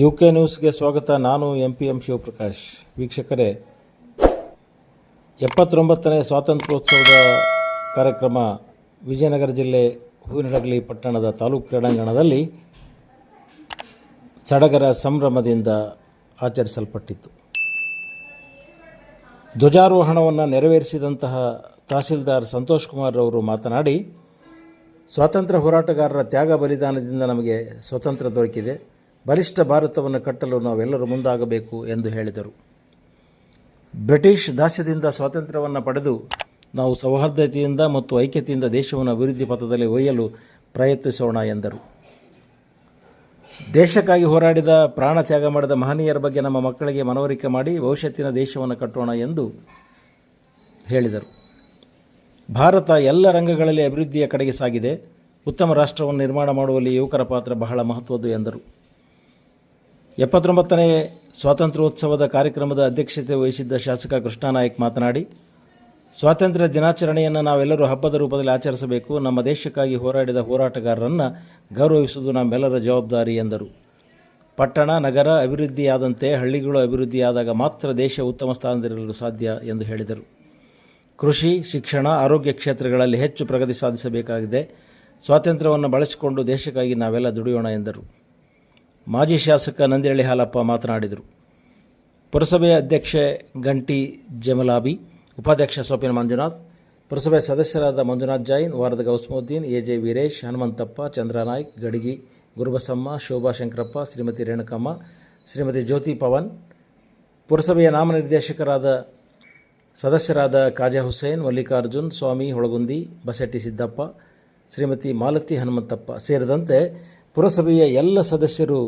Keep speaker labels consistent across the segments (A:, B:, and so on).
A: U K ನ್ಯೂಸ್ಗೆ ಸ್ವಾಗತ. ನಾನು ಎಂ ಪಿ ಎಂ ಶಿವಪ್ರಕಾಶ್. ವೀಕ್ಷಕರೇ, ಎಪ್ಪತ್ತೊಂಬತ್ತನೇ ಸ್ವಾತಂತ್ರ್ಯೋತ್ಸವದ ಕಾರ್ಯಕ್ರಮ ವಿಜಯನಗರ ಜಿಲ್ಲೆ ಹೂವಿನಡಗಲಿ ಪಟ್ಟಣದ ತಾಲೂಕು ಕ್ರೀಡಾಂಗಣದಲ್ಲಿ ಸಡಗರ ಸಂಭ್ರಮದಿಂದ ಆಚರಿಸಲ್ಪಟ್ಟಿತ್ತು. ಧ್ವಜಾರೋಹಣವನ್ನು ನೆರವೇರಿಸಿದಂತಹ ತಹಸೀಲ್ದಾರ್ ಸಂತೋಷ್ ಕುಮಾರ್ ಅವರು ಮಾತನಾಡಿ, ಸ್ವಾತಂತ್ರ್ಯ ಹೋರಾಟಗಾರರ ತ್ಯಾಗ ಬಲಿದಾನದಿಂದ ನಮಗೆ ಸ್ವತಂತ್ರ ದೊರಕಿದೆ. ಬಲಿಷ್ಠ ಭಾರತವನ್ನು ಕಟ್ಟಲು ನಾವೆಲ್ಲರೂ ಮುಂದಾಗಬೇಕು ಎಂದು ಹೇಳಿದರು. ಬ್ರಿಟಿಷ್ ದಾಸ್ಯದಿಂದ ಸ್ವಾತಂತ್ರ್ಯವನ್ನು ಪಡೆದು ನಾವು ಸೌಹಾರ್ದತೆಯಿಂದ ಮತ್ತು ಐಕ್ಯತೆಯಿಂದ ದೇಶವನ್ನು ಅಭಿವೃದ್ಧಿ ಪಥದಲ್ಲಿ ಒಯ್ಯಲು ಪ್ರಯತ್ನಿಸೋಣ ಎಂದರು. ದೇಶಕ್ಕಾಗಿ ಹೋರಾಡಿದ, ಪ್ರಾಣ ತ್ಯಾಗ ಮಾಡಿದ ಮಹನೀಯರ ಬಗ್ಗೆ ನಮ್ಮ ಮಕ್ಕಳಿಗೆ ಮನವರಿಕೆ ಮಾಡಿ ಭವಿಷ್ಯತ್ತಿನ ದೇಶವನ್ನು ಕಟ್ಟೋಣ ಎಂದು ಹೇಳಿದರು. ಭಾರತ ಎಲ್ಲ ರಂಗಗಳಲ್ಲಿ ಅಭಿವೃದ್ಧಿಯ ಕಡೆಗೆ ಸಾಗಿದೆ. ಉತ್ತಮ ರಾಷ್ಟ್ರವನ್ನು ನಿರ್ಮಾಣ ಮಾಡುವಲ್ಲಿ ಯುವಕರ ಪಾತ್ರ ಬಹಳ ಮಹತ್ವದ್ದು ಎಂದರು. ಎಪ್ಪತ್ತೊಂಬತ್ತನೇ ಸ್ವಾತಂತ್ರ್ಯೋತ್ಸವದ ಕಾರ್ಯಕ್ರಮದ ಅಧ್ಯಕ್ಷತೆ ವಹಿಸಿದ್ದ ಶಾಸಕ ಕೃಷ್ಣಾನಾಯಕ್ ಮಾತನಾಡಿ, ಸ್ವಾತಂತ್ರ್ಯ ದಿನಾಚರಣೆಯನ್ನು ನಾವೆಲ್ಲರೂ ಹಬ್ಬದ ರೂಪದಲ್ಲಿ ಆಚರಿಸಬೇಕು, ನಮ್ಮ ದೇಶಕ್ಕಾಗಿ ಹೋರಾಡಿದ ಹೋರಾಟಗಾರರನ್ನು ಗೌರವಿಸುವುದು ನಮ್ಮೆಲ್ಲರ ಜವಾಬ್ದಾರಿ ಎಂದರು. ಪಟ್ಟಣ, ನಗರ ಅಭಿವೃದ್ಧಿಯಾದಂತೆ ಹಳ್ಳಿಗಳು ಅಭಿವೃದ್ಧಿಯಾದಾಗ ಮಾತ್ರ ದೇಶ ಉತ್ತಮ ಸ್ಥಾನದಲ್ಲಿರಲು ಸಾಧ್ಯ ಎಂದು ಹೇಳಿದರು. ಕೃಷಿ, ಶಿಕ್ಷಣ, ಆರೋಗ್ಯ ಕ್ಷೇತ್ರಗಳಲ್ಲಿ ಹೆಚ್ಚು ಪ್ರಗತಿ ಸಾಧಿಸಬೇಕಾಗಿದೆ. ಸ್ವಾತಂತ್ರ್ಯವನ್ನು ಬಳಸಿಕೊಂಡು ದೇಶಕ್ಕಾಗಿ ನಾವೆಲ್ಲ ದುಡಿಯೋಣ ಎಂದರು. ಮಾಜಿ ಶಾಸಕ ನಂದಿರಳ್ಳಿ ಹಾಲಪ್ಪ ಮಾತನಾಡಿದರು. ಪುರಸಭೆಯ ಅಧ್ಯಕ್ಷೆ ಗಂಟಿ ಜಮಲಾಬಿ, ಉಪಾಧ್ಯಕ್ಷ ಸೋಪಿನ ಮಂಜುನಾಥ್ ಪುರಸಭೆ ಸದಸ್ಯರಾದ ಮಂಜುನಾಥ್ ಜೈನ್ ವಾರದ ಗೌಸ್ಮುದ್ದೀನ್ ಎ ಜೆ ವೀರೇಶ್, ಹನುಮಂತಪ್ಪ, ಚಂದ್ರನಾಯ್ಕ್, ಗಡಿಗಿ, ಗುರುಬಸಮ್ಮ, ಶೋಭಾ ಶಂಕರಪ್ಪ, ಶ್ರೀಮತಿ ರೇಣುಕಮ್ಮ, ಶ್ರೀಮತಿ ಜ್ಯೋತಿ ಪವನ್, ಪುರಸಭೆಯ ನಾಮನಿರ್ದೇಶಕರಾದ ಸದಸ್ಯರಾದ ಕಾಜಾ ಹುಸೇನ್, ಮಲ್ಲಿಕಾರ್ಜುನ್, ಸ್ವಾಮಿ ಹೊಳಗುಂದಿ, ಬಸಟ್ಟಿ ಸಿದ್ದಪ್ಪ, ಶ್ರೀಮತಿ ಮಾಲತಿ ಹನುಮಂತಪ್ಪ ಸೇರಿದಂತೆ ಪುರಸಭೆಯ ಎಲ್ಲ ಸದಸ್ಯರು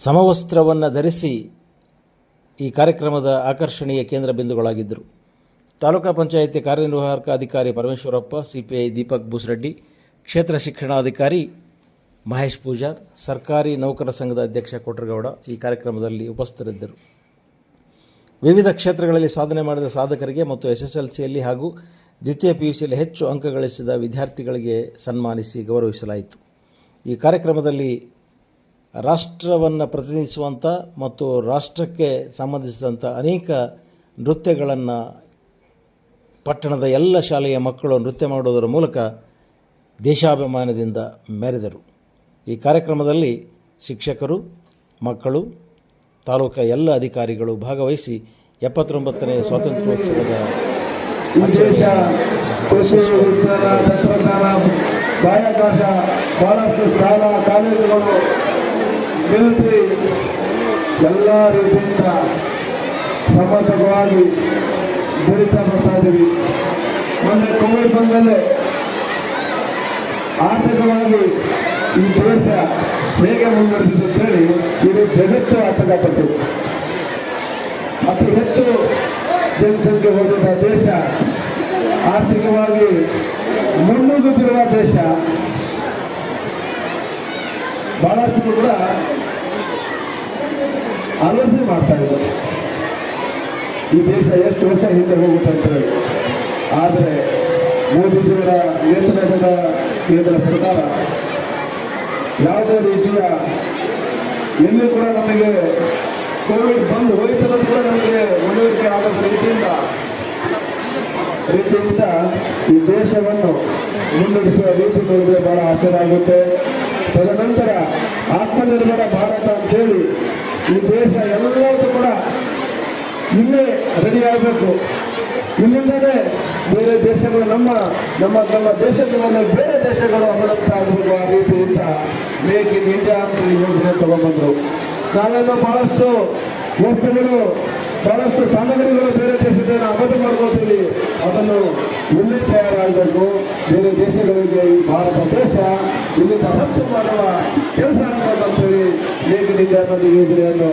A: ಸಮವಸ್ತ್ರವನ್ನು ಧರಿಸಿ ಈ ಕಾರ್ಯಕ್ರಮದ ಆಕರ್ಷಣೀಯ ಕೇಂದ್ರ ಬಿಂದುಗಳಾಗಿದ್ದರು. ತಾಲೂಕಾ ಪಂಚಾಯಿತಿ ಕಾರ್ಯನಿರ್ವಾಹಕ ಅಧಿಕಾರಿ ಪರಮೇಶ್ವರಪ್ಪ, ಸಿಪಿಐ ದೀಪಕ್ ಬುಸ್ರೆಡ್ಡಿ ಕ್ಷೇತ್ರ ಶಿಕ್ಷಣಾಧಿಕಾರಿ ಮಹೇಶ್ ಪೂಜಾರ್, ಸರ್ಕಾರಿ ನೌಕರ ಸಂಘದ ಅಧ್ಯಕ್ಷ ಕೊಟ್ರಗೌಡ ಈ ಕಾರ್ಯಕ್ರಮದಲ್ಲಿ ಉಪಸ್ಥಿತರಿದ್ದರು. ವಿವಿಧ ಕ್ಷೇತ್ರಗಳಲ್ಲಿ ಸಾಧನೆ ಮಾಡಿದ ಸಾಧಕರಿಗೆ ಮತ್ತು ಎಸ್ಎಸ್ಎಲ್ಸಿಯಲ್ಲಿ ಎಸ್ ಎಲ್ ಸಿಯಲ್ಲಿ ಹಾಗೂ ದ್ವಿತೀಯ ಪಿ ಯು ಸಿಯಲ್ಲಿ ಹೆಚ್ಚು ಅಂಕ ಗಳಿಸಿದ ವಿದ್ಯಾರ್ಥಿಗಳಿಗೆ ಸನ್ಮಾನಿಸಿ ಗೌರವಿಸಲಾಯಿತು. ಈ ಕಾರ್ಯಕ್ರಮದಲ್ಲಿ ರಾಷ್ಟ್ರವನ್ನು ಪ್ರತಿನಿಧಿಸುವಂಥ ಮತ್ತು ರಾಷ್ಟ್ರಕ್ಕೆ ಸಂಬಂಧಿಸಿದಂಥ ಅನೇಕ ನೃತ್ಯಗಳನ್ನು ಪಟ್ಟಣದ ಎಲ್ಲ ಶಾಲೆಯ ಮಕ್ಕಳು ನೃತ್ಯ ಮಾಡುವುದರ ಮೂಲಕ ದೇಶಾಭಿಮಾನದಿಂದ ಮೆರೆದರು. ಈ ಕಾರ್ಯಕ್ರಮದಲ್ಲಿ ಶಿಕ್ಷಕರು, ಮಕ್ಕಳು ತಾಲೂಕ ಎಲ್ಲ ಅಧಿಕಾರಿಗಳು ಭಾಗವಹಿಸಿ ಎಪ್ಪತ್ತೊಂಬತ್ತನೇ ಸ್ವಾತಂತ್ರ್ಯೋತ್ಸವದ
B: ವಿಶೇಷ ಕೃಷಿ ವಿಜ್ಞಾನ ತಂತ್ರಜ್ಞಾನ ಬಾಹ್ಯಾಕಾಶ ಬಹಳಷ್ಟು ಶಾಲಾ ಕಾಲೇಜುಗಳು ಎಲ್ಲ ರೀತಿಯಿಂದ ಸಮರ್ಥಕವಾಗಿ ಬೆಳೀತಾ ಬರ್ತಾ ಇದ್ದೀವಿ. ಮೊನ್ನೆ ಕೋವಿಡ್ ಬಂದಲೇ ಆರ್ಥಿಕವಾಗಿ ಈ ದೇಶ ಹೇಗೆ ಮುಂದುವರಿಸಿದೆ ಅಂತೇಳಿ ಇಡೀ ಜಗತ್ತು ಆತಂಕಪಟ್ಟು ಅತಿ ಹೆಚ್ಚು ಜನಸಂಖ್ಯೆ ಹೊಂದಿದ ದೇಶ, ಆರ್ಥಿಕವಾಗಿ ಮುನ್ನುಗ್ಗುತ್ತಿರುವ ದೇಶ. ಬಹಳಷ್ಟು ಕೂಡ ಆಲೋಚನೆ ಮಾಡ್ತಾ ಇದ್ದಾರೆ. ಈ ದೇಶ ಎಷ್ಟು ವರ್ಷ ಹಿಂದೆ ಹೋಗುತ್ತೆ ಅಂತ ಹೇಳಿ. ಆದರೆ ಮೋದಿಜಿಯವರ ನೇತೃತ್ವದ ಕೇಂದ್ರ ಸರ್ಕಾರ ಯಾವುದೇ ರೀತಿಯ ಎಲ್ಲೂ ಕೂಡ ನಮಗೆ ಕೋವಿಡ್ ಬಂದು ಹೋಯ್ತಲ್ಲ ಕೂಡ ನಮಗೆ ಮನವರಿಕೆ ಆದ ರೀತಿಯಿಂದ ರೀತಿಯಿಂದ ಈ ದೇಶವನ್ನು ಮುನ್ನಡೆಸುವ ರೀತಿ ನೋಡಿದ್ರೆ ಬಹಳ ಆಸರಾಗುತ್ತೆ ತದನಂತರ ಆತ್ಮನಿರ್ಭರ ಭಾರತ ಅಂತೇಳಿ ಈ ದೇಶ ಎಲ್ಲರೂ ಕೂಡ ಇಲ್ಲೇ ರೆಡಿ ಆಗಬೇಕು. ಇಲ್ಲಿಂದಲೇ ಬೇರೆ ದೇಶಗಳು ನಮ್ಮ ನಮ್ಮ ನಮ್ಮ ದೇಶದ ಮೇಲೆ ಬೇರೆ ದೇಶಗಳು ಅವಲಂಬಿತ ಆಗಬೇಕು ಆ ರೀತಿಯಿಂದ ಮೇಕ್ ಇನ್ ಇಂಡಿಯಾ ಅಂತ ಯೋಜನೆ ತಗೊಂಡ್ಬಂದ್ರು. ನಾವೆಲ್ಲ ಬಹಳಷ್ಟು ವಸ್ತುಗಳು ಬಹಳಷ್ಟು ಸಾಮಗ್ರಿಗಳು ಬೇರೆ ದೇಶದಿಂದ ಆಮದು ಮಾಡ್ಕೋತೀವಿ ಅದನ್ನು ಇಲ್ಲಿ ತಯಾರಾಗಬೇಕು ಬೇರೆ ದೇಶಗಳಿಗೆ ಈ ಭಾರತ ದೇಶ ಇಲ್ಲಿಂದ ರಫ್ತು ಮಾಡುವ ಕೆಲಸ ಅಂತೇಳಿ ಮೇಕ್ ಇನ್ ಇಂಡಿಯಾ ಅನ್ನೋದು ಯೋಜನೆಯನ್ನು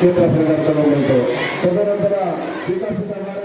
B: ಕೇಂದ್ರ ಸರ್ಕಾರ ತಗೊಂಡ್ಬಂತು ತದನಂತರ ವಿಕಸಿತ ಭಾರತ